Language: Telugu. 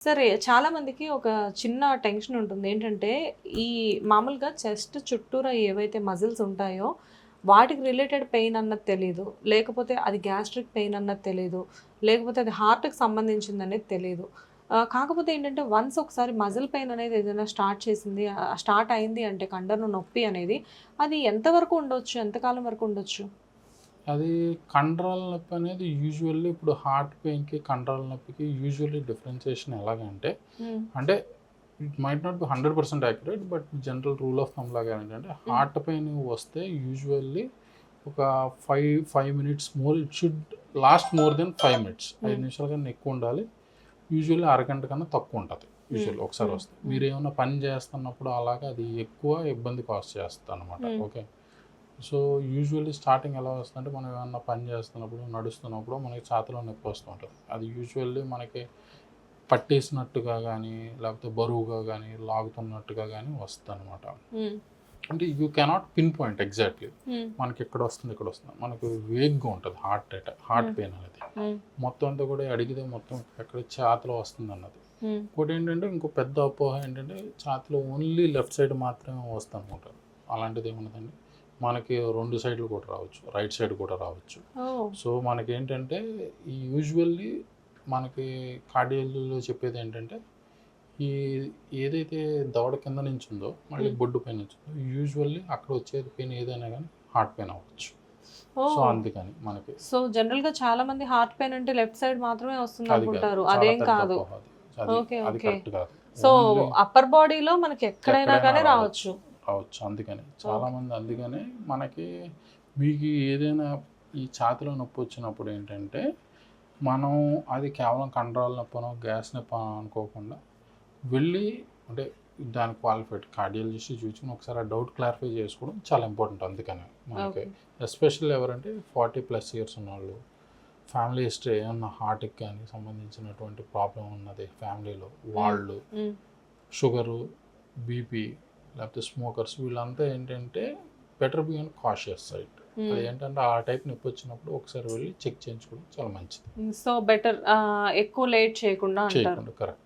సరే చాలా మందికి ఒక చిన్న టెన్షన్ ఉంటుంది. ఏంటంటే ఈ మామూలుగా చెస్ట్ చుట్టూరా ఏవైతే మజిల్స్ ఉంటాయో వాటికి రిలేటెడ్ పెయిన్ అన్నది తెలియదు లేకపోతే అది గ్యాస్ట్రిక్ పెయిన్ అన్నది తెలియదు లేకపోతే అది హార్ట్కి సంబంధించింది అనేది తెలియదు కాకపోతే ఏంటంటే వన్స్ ఒకసారి మజిల్ పెయిన్ అనేది ఏదైనా స్టార్ట్ చేసింది స్టార్ట్ అయింది అంటే కండను నొప్పి అనేది అది ఎంతవరకు ఉండొచ్చు? ఎంతకాలం వరకు ఉండొచ్చు? అది కండరాల నొప్పి అనేది యూజువల్లీ ఇప్పుడు హార్ట్ పెయిన్కి కండరాల నొప్పికి యూజువల్లీ డిఫరెన్సియేషన్ ఎలాగంటే అంటే it might not be hundred percent accurate but general rule of thumb లాగా ఏంటంటే హార్ట్ పెయిన్ వస్తే యూజువల్లీ ఒక five five minutes more it should last more than five minutes ఐదు Hmm. నిమిషాల కన్నా ఎక్కువ ఉండాలి. యూజువల్లీ అరగంట కన్నా తక్కువ ఉంటుంది. యూజువల్లీ ఒకసారి Hmm. వస్తుంది మీరు ఏమైనా పని చేస్తున్నప్పుడు అలాగా అది ఎక్కువ ఇబ్బంది కాస్ట్ చేస్తుంది అనమాట Hmm. Okay so usually starting ఎలా వస్తుందంటే మనం ఏమన్నా పని చేస్తున్నప్పుడు నడుస్తున్నప్పుడు మనకి ఛాతలో నొప్పి వస్తూ ఉంటుంది. అది యూజువల్లీ మనకి పట్టేసినట్టుగా కానీ లేకపోతే బరువుగా కానీ లాగుతున్నట్టుగా కానీ వస్తుంది అనమాట అంటే you cannot pinpoint exactly. మనకి ఎక్కడ వస్తుంది ఇక్కడ వస్తుంది. మనకు వేగ్గా ఉంటుంది హార్ట్ అటాక్ హార్ట్. పెయిన్ అనేది. మొత్తం అంతా కూడా అడిగితే మొత్తం ఎక్కడ ఛాతలో వస్తుంది అన్నది. ఇంకోటి ఏంటంటే ఇంకో పెద్ద అపోహ ఏంటంటే ఛాతీలో ఓన్లీ లెఫ్ట్ సైడ్ మాత్రమే వస్తుంది అనుకుంటారు అలాంటిది ఏమున్నదండి మనకి రెండు సైడ్లు కూడా రావచ్చు. రైట్ సైడ్ కూడా రావచ్చు. సో మనకి ఏంటంటే ఈ యూజువల్లీ మనకి కార్డియాలజీలో చెప్పేది ఏంటంటే ఈ ఏదైతే దవడ కింద నుంచి ఉందో మళ్ళీ. బొడ్డు పైన నుంచి ఉందో యూజువల్లీ అక్కడ వచ్చేది పెయిన్ ఏదైనా కానీ హార్ట్ పెయిన్ అవ్వచ్చు. సో అందుకని మనకి సో జనరల్గా చాలా మంది హార్ట్ పెయిన్ అంటే లెఫ్ట్ సైడ్ మాత్రమే వస్తుంది. అనుకుంటారు. అదేం కాదు. ఓకే, సో అప్పర్ బాడీలో మనకి ఎక్కడైనా కానీ రావచ్చు. రావచ్చు అందుకని. చాలా మంది అందుకనే మనకి మీకు ఏదైనా ఈ ఛాతిలో నొప్పి వచ్చినప్పుడు ఏంటంటే మనం అది కేవలం కండరాల నొప్పనో గ్యాస్ నొప్పి అనుకోకుండా వెళ్ళి అంటే దాని క్వాలిఫైడ్ కార్డియాలజిస్ట్ చూసుకుని ఒకసారి ఆ డౌట్ క్లారిఫై చేసుకోవడం చాలా ఇంపార్టెంట్ అందుకని మనకి. ఓకే. ఎస్పెషల్లీ ఎవరంటే ఫార్టీ ప్లస్ ఇయర్స్ ఉన్నవాళ్ళు. ఫ్యామిలీ హిస్టరీ ఏమన్నా హార్ట్కి కానీ సంబంధించినటువంటి ప్రాబ్లం ఉన్నది ఫ్యామిలీలో వాళ్ళు షుగరు బీపీ లేకపోతే స్మోకర్స్ వీళ్ళంతా ఏంటంటే better be on cautious um. అది ఏంటంటే ఆ టైప్ నొప్పి వచ్చినప్పుడు ఒకసారి వెళ్ళి చెక్ చేయించుకోవడం చాలా మంచిది. సో బెటర్ ఎక్కువ లేట్ చేయకుండా చేయకుండా కరెక్ట్.